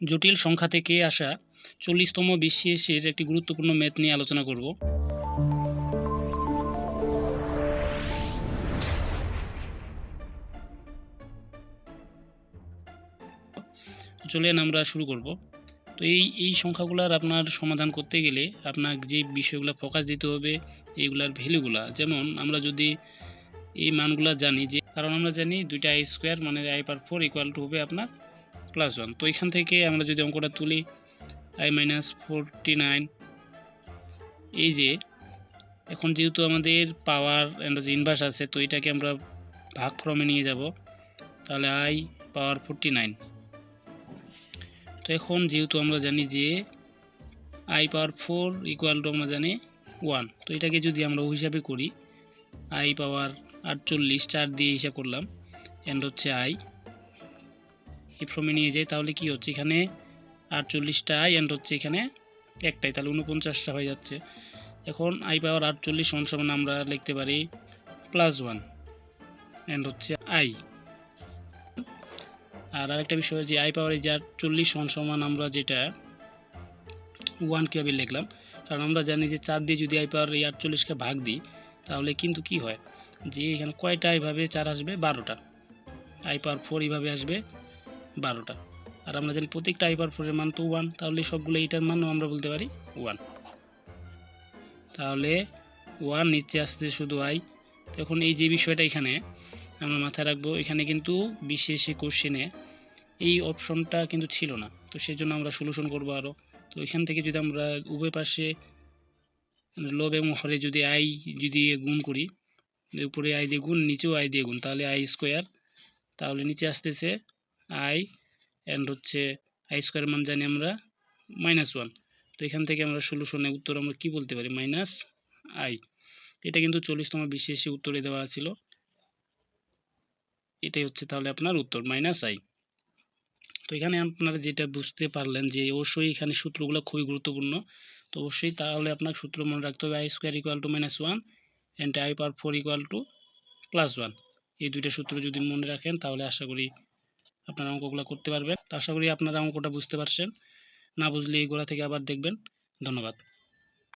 জটিল সংখ্যা থেকে আসা চল্লিশতম বিসিএসের একটি গুরুত্বপূর্ণ ম্যাথ নিয়ে আলোচনা করব। চলেন আমরা শুরু করব। তো এই এই সংখ্যাগুলোর আপনার সমাধান করতে গেলে আপনার যে বিষয়গুলো ফোকাস দিতে হবে, এইগুলার ভ্যালুগুলা যেমন আমরা যদি এই মানগুলো জানি যে, কারণ আমরা জানি দুইটা আই স্কোয়ার মানে I per four equal to হবে আপনার প্লাস ওয়ান তো এখান থেকে আমরা যদি অঙ্কটা তুলি আই মাইনাস ফোরটি নাইন এই যে, এখন যেহেতু আমাদের পাওয়ার অ্যান্ড যে ইনভার্স আছে, তো এটাকে আমরা ভাগ ফর্মে নিয়ে যাব। তাহলে আই পাওয়ার ফোরটি নাইন তো এখন যেহেতু আমরা জানি যে I power four equal to আমরা জানি ওয়ান তো এটাকে যদি আমরা ও হিসাবে করি আই পাওয়ার আটচল্লিশ, চার দিয়ে হিসাব করলাম অ্যান্ড হচ্ছে আই ফর্মে নিয়ে যাই তাহলে কি হচ্ছে এখানে? আটচল্লিশটা আই অ্যান্ড হচ্ছে এখানে একটাই, তাহলে উনপঞ্চাশটা হয়ে যাচ্ছে। এখন আই পাওয়ার আটচল্লিশ সমান সমান আমরা লিখতে পারি প্লাস ওয়ান অ্যান্ড হচ্ছে আই আর আরেকটা বিষয় যে আই পাওয়ার এই যে আটচল্লিশ সমান সমান আমরা যেটা ওয়ান কীভাবে লিখলাম, কারণ আমরা জানি যে চার দিয়ে যদি আই পাওয়ার এই আটচল্লিশকে ভাগ দিই, তাহলে কিন্তু কি হয়? যে এখানে কয়টা এইভাবে চার আসবে? বারোটা। আই পাওয়ার ফোর এইভাবে আসবে বারোটা। আর আমরা জানি প্রত্যেকটা আই পাওয়ার ফোরের মান তো ওয়ান তাহলে সবগুলো এইটার মানও আমরা বলতে পারি ওয়ান তাহলে ওয়ান নিচে আসছে শুধু আই এখন এই যে বিষয়টা এখানে, আমরা মাথায় রাখব, এখানে কিন্তু বিশেষ কোশ্চেনে এই অপশনটা কিন্তু ছিল না। তো সেই জন্য আমরা সলিউশন করব আরও তো এখান থেকে যদি আমরা উভয় পাশে লোভ এবং হরে যদি আই যদি গুণ করি, উপরে আই দিয়ে গুণ, নিচেও আই দিয়ে গুণ, তাহলে আই স্কোয়ার তাহলে নিচে আসতেছে আই অ্যান্ড হচ্ছে আই স্কোয়ার মান জানি আমরা মাইনাস ওয়ান তো এখান থেকে আমরা সলিউশনে উত্তর আমরা কি বলতে পারি? মাইনাস আই এটা কিন্তু চল্লিশতম বিশেষে উত্তরে দেওয়া ছিল। এটাই হচ্ছে তাহলে আপনার উত্তর মাইনাস আই তো এখানে আপনারা যেটা বুঝতে পারলেন যে অবশ্যই এখানে সূত্রগুলো খুবই গুরুত্বপূর্ণ। তো অবশ্যই তাহলে আপনার সূত্র মনে রাখতে হবে I square equal to minus one and I power four equal to plus one এই দুইটা সূত্র যদি মনে রাখেন তাহলে আশা করি আপনারা অঙ্কগুলো করতে পারবেন। আশা করি আপনারা অঙ্কটা বুঝতে পারছেন। না বুঝলে এই গোড়া থেকে আবার দেখবেন। ধন্যবাদ।